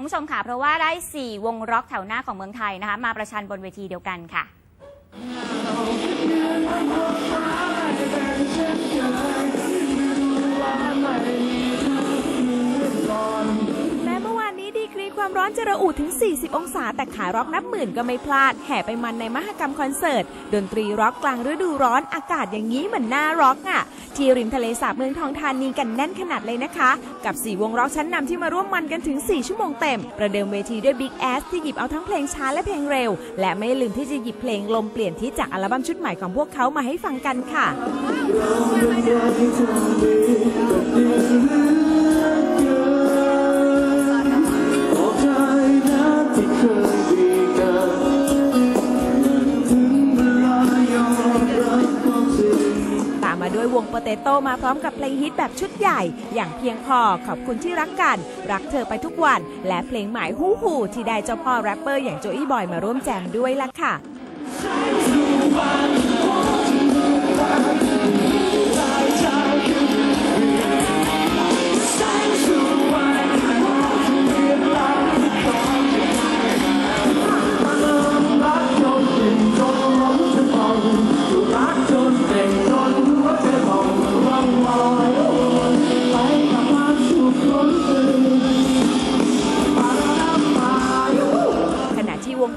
คุณผู้ชมค่ะ เพราะว่าได้ 4 วงร็อกแถวหน้าของเมืองไทยนะคะ มาประชันบนเวทีเดียวกันค่ะ ความร้อนจะระอุถึง 40 องศา แต่ขายร็อกนับหมื่นก็ไม่พลาด แห่ไปมันในมหกรรมคอนเสิร์ต ดนตรีร็อกกลางฤดูร้อนอากาศอย่างนี้เหมือนหน้าร็อกอะ ที่ริมทะเลสาบเมืองทองธานีกันแน่นขนาดเลยนะคะ กับ 4 วงร็อกชั้นนำที่มาร่วมมันกันถึง 4 ชั่วโมงเต็ม ประเดิมเวทีด้วย Big Ass ที่หยิบเอาทั้งเพลงช้าและเพลงเร็ว และไม่ลืมที่จะหยิบเพลงลมเปลี่ยนที่จากอัลบั้มชุดใหม่ของพวกเขามาให้ฟังกันค่ะ มาด้วยวงโปเตโต้มาพร้อมกับเพลงฮิตแบบชุดใหญ่ อย่างเพียงพอขอบคุณที่รักกัน รักเธอไปทุกวัน และเพลงหมายฮู้ฮูที่ได้เจ้าพ่อแรปเปอร์อย่างโจอี้บอยมาร่วมแจมด้วยล่ะค่ะ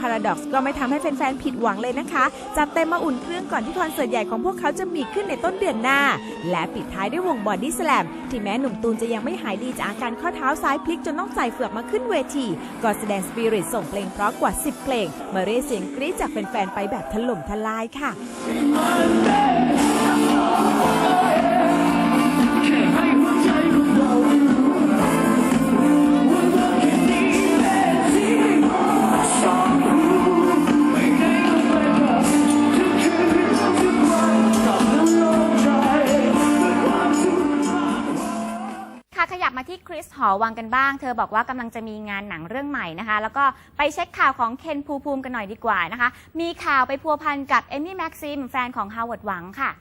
Paradox ก็ไม่ทำให้แฟนๆผิดหวังเลยนะคะ จัดเต็มมาอุ่นเครื่องก่อนที่คอนเสิร์ตใหญ่ของพวกเขาจะมีขึ้นในต้นเดือนหน้า และปิดท้ายด้วยวงบอดี้แสลมที่แม้หนุ่มตูนจะยังไม่หายดีจากอาการข้อเท้าซ้ายพลิกจนต้องใส่เฟือกมาขึ้นเวที ก็แสดงสปิริตส่งเพลงเพราะกว่า 10 เพลง มาเรียกเสียงกรี๊ดจากแฟนๆไปแบบถล่มทลายค่ะ บมาที่คริสหอวังกันบ้าง เธอบอกว่ากำลังจะมีงานหนังเรื่องใหม่นะคะ แล้วก็ไปเช็คข่าวของเคนภูภูมิกันหน่อยดีกว่านะคะ มีข่าวไปพัวพันกับเอมี่แม็กซิมแฟนของฮาวเวิร์ดหวังค่ะ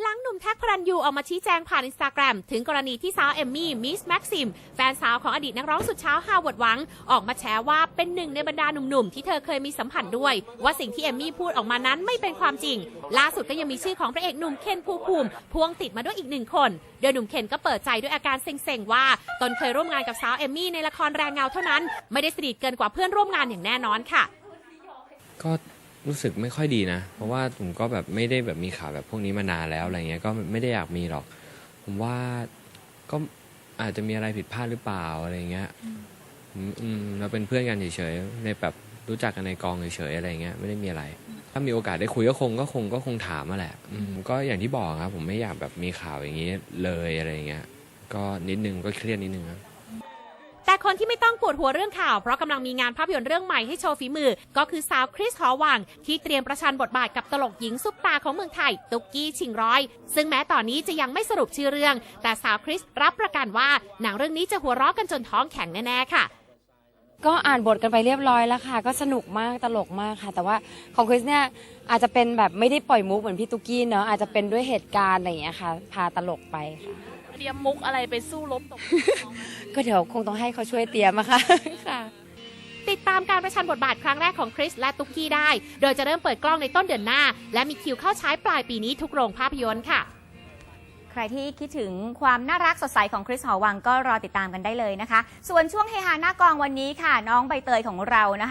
หลังหนุ่ม แท็กพรันยูออกมาชี้แจงผ่านอินสตาแกรมถึงกรณีที่สาวเอมมี่มิสแม็กซิมแฟนสาวของอดีตนักร้องสุดเช้าฮาวเวิร์ดวัง ออกมาแฉว่าเป็นหนึ่งในบรรดาหนุ่มๆ ที่เธอเคยมีสัมผัสด้วย ว่าสิ่งที่เอมมี่พูดออกมานั้นไม่เป็นความจริง ล่าสุดก็ยังมีชื่อของพระเอกหนุ่มเคนภูภูมิพ่วงติดมาด้วยอีกหนึ่งคน โดยหนุ่มเคนก็เปิดใจด้วยอาการเซ็งๆว่าตนเคยร่วมงานกับสาวเอมมี่ในละครแรงเงาเท่านั้น ไม่ได้สนิทเกินกว่าเพื่อนร่วมงานอย่างแน่นอนค่ะ ก็ รู้สึกไม่ค่อยดีนะ เพราะว่าผมก็แบบไม่ได้แบบมีข่าวแบบพวกนี้มานานแล้วอะไรเงี้ยก็ไม่ได้อยากมีหรอก ผมว่าก็อาจจะมีอะไรผิดพลาดหรือเปล่าอะไรเงี้ยอืมอืมเราเป็นเพื่อนกันเฉยๆในแบบรู้จักกันในกองเฉยๆอะไรเงี้ยไม่ได้มีอะไร ถ้ามีโอกาสได้คุยก็คงก็คงก็คงถามมาแหละ อืมก็อย่างที่บอกครับ ผมไม่อยากแบบมีข่าวอย่างนี้เลยอะไรเงี้ยก็นิดนึงก็เครียดนิดนึงครับ แต่คนที่ไม่ต้องปวดหัวเรื่องข่าว เพราะกำลังมีงานภาพยนตร์เรื่องใหม่ให้โชว์ฝีมือ ก็คือสาวคริสหอวัง ที่เตรียมประชันบทบาทกับตลกหญิงซุปตาของเมืองไทย ตุกกี้ชิงร้อย ซึ่งแม้ตอนนี้จะยังไม่สรุปชื่อเรื่อง แต่สาวคริสรับประกันว่าหนังเรื่องนี้จะหัวเราะกันจนท้องแข็งแน่ๆค่ะ ก็อ่านบทกันไปเรียบร้อยแล้วค่ะ ก็สนุกมากตลกมากค่ะ แต่ว่าของคริสเนี่ยอาจจะเป็นแบบไม่ได้ปล่อยมุกเหมือนพี่ตุ๊กกี้เนาะอาจจะเป็นด้วยเหตุการณ์อะไรอย่างเงี้ยค่ะ พาตลกไปค่ะ เตรียมมุกอะไรไปสู้รบตบก็เดี๋ยวคงต้องให้เขาช่วยเตรียมอะค่ะค่ะ ติดตามการประชันบทบาทครั้งแรกของคริสและตุกกี้ได้ โดยจะเริ่มเปิดกล้องในต้นเดือนหน้า และมีคิวเข้าฉายปลายปีนี้ทุกโรงภาพยนตร์ค่ะ ใครที่คิดถึงความน่ารักสดใสของคริสหอวังก็รอติดตามกันได้เลยนะคะ ส่วนช่วงเฮฮาหน้ากองวันนี้ค่ะ น้องใบเตยของเรานะคะ